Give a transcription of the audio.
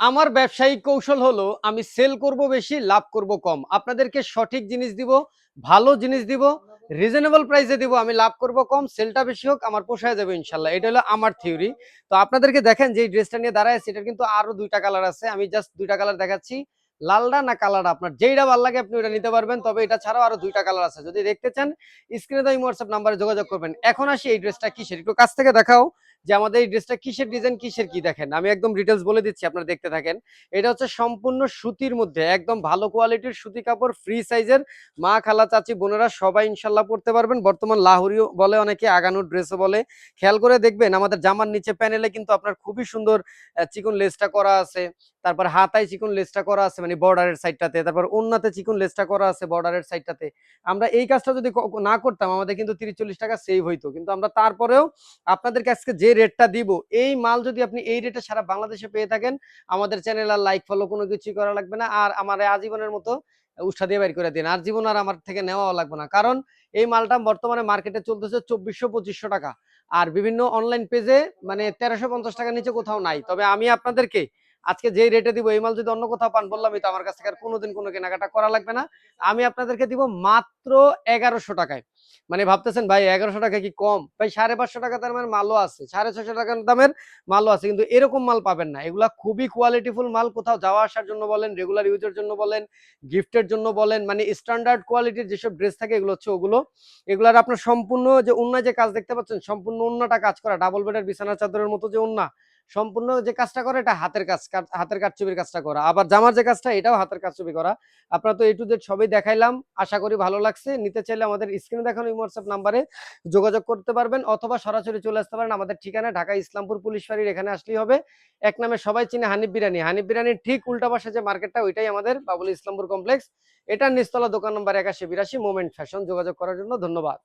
আমার ব্যবসায়িক কৌশল হলো, আমি সেল করব বেশি, লাভ করব কম। আপনাদেরকে সঠিক জিনিস দিব, ভালো জিনিস দিব রিজনেবল প্রাইসে দিব, আমি লাভ করব কম সেলটা বেশি হোক, আমার পোষায় যাবে ইনশাল্লাহ। এটা হলো আমার থিওরি তো আপনাদেরকে দেখেন যে ড্রেসটা নিয়ে দাঁড়ায় এটার কিন্তু আরও দুইটা কালার আছে। আমি জাস্ট দুইটা কালার দেখাচ্ছি। লালটা না কালারটা আপনার যেইটা ভালো লাগে আপনি ওটা নিতে পারবেন, তবে এটা ছাড়াও আরও দুইটা কালার আছে। যদি দেখতে চান স্ক্রিনে তো হোয়াটসঅ্যাপ নাম্বারে যোগাযোগ করবেন। এখন আসি এই ড্রেসটা কিসের? একটু কাছ থেকে দেখাও। যে আমাদের এই ড্রেসটা কিসের ডিজাইন কিসের কি দেখেন? আমি একদম ডিটেলস বলে দিচ্ছি, আপনারা দেখতে থাকেন। এটা হচ্ছে সম্পূর্ণ সুতির মধ্যে, একদম ভালো কোয়ালিটির সুতি কাপড় ফ্রি সাইজের মা, খালা, চাচি, বোনেরা সবাই ইনশাল্লাহ পড়তে পারবেন। বর্তমান লাহুরিও বলে, অনেকে আগানোর ড্রেসও বলে। খেয়াল করে দেখবেন, আমাদের জামার নিচে প্যানেলে কিন্তু আপনার খুবই সুন্দর চিকন লেসটা করা আছে। তারপর হাতায় চিকন লেসটা করা আছে মানে বর্ডারের সাইডটাতে তারপর অন্যতে চিকন লেসটা করা আছে বর্ডারের সাইডটাতে আমরা এই কাজটা যদি না করতাম, আমাদের কিন্তু তিরিশ চল্লিশ টাকা সেভ হইতো। কিন্তু আমরা তারপরেও আপনাদেরকে আজকে যে রেটটা দিব, এই মাল যদি আপনি এই রেটে সারা বাংলাদেশে পেয়ে থাকেন, আমাদের চ্যানেল আর লাইক ফলো কোনো কিছুই করা লাগবে না। আর আমার আজীবনের মতো উৎসাহ দিয়ে বের করে দিন। আর জীবন আর আমার থেকে নেওয়াও লাগবে না। কারণ এই মালটা বর্তমানে মার্কেটে চলতেছে চব্বিশশো, পঁচিশশো টাকা। আর বিভিন্ন অনলাইন পেজে মানে তেরোশো, পঞ্চাশ টাকার নিচে কোথাও নাই। তবে আমি আপনাদেরকে আজকে যে রেটে দিব, এই মাল যদি অন্য কোথাও পান বললামই তো আমার কাছ থেকে আর কোনোদিন কোনো কেনাকাটা করা লাগবে না। আমি আপনাদেরকে দিব মাত্র এগারোশো টাকায়। মানে ভাবতেছেন, ভাই, এগারোশো টাকা কি কম? ভাই, সাড়ে পাঁচশো টাকা দামের মালও আছে, সাড়ে ছশো টাকার দামের মালও আছে, কিন্তু এরকম মাল পাবেন না। এগুলা খুবই কোয়ালিটিফুল মাল, কোথাও যাওয়া আসার জন্য বলেন রেগুলার ইউজের জন্য বলেন গিফটের জন্য বলেন মানে স্ট্যান্ডার্ড কোয়ালিটির যেসব ড্রেস থাকে, এগুলো হচ্ছে ওগুলো। এগুলার আপনার সম্পূর্ণ যে উন্না যে কাজ দেখতে পাচ্ছেন, সম্পূর্ণ উন্নাটা কাজ করা ডাবল বেডের বিছানা, চাদরের মতো যে উন্না, সম্পূর্ণ যে কাজটা করে, এটা হাতের কাজ হাতের কাজ ছবির কাজটা করা। আবার জামার যে কাজটা, এটাও হাতের কাজ ছবি করা। আপনারা তো এ টু জেড সবই দেখাইলাম, আশা করি ভালো লাগছে। নিতে চাইলে আমাদের স্ক্রিনে দেখানো হোয়াটসঅ্যাপ নাম্বারে যোগাযোগ করতে পারবেন অথবা সরাসরি চলে আসতে পারেন। আমাদের ঠিকানা ঢাকা ইসলামপুর পুলিশ ফাঁড়ির এখানে আসলেই হবে। এক নামে সবাই চিনে হানিফ বিরিয়ানি। হানিফ বিরিয়ানির ঠিক উল্টা পাশে যে মার্কেটটা, ওইটাই আমাদের বাবুল ইসলামপুর কমপ্লেক্স। এটা নিস্তলা দোকান নম্বর একাশি বিরাশি, মোমেন্ট ফ্যাশন। যোগাযোগ করার জন্য ধন্যবাদ।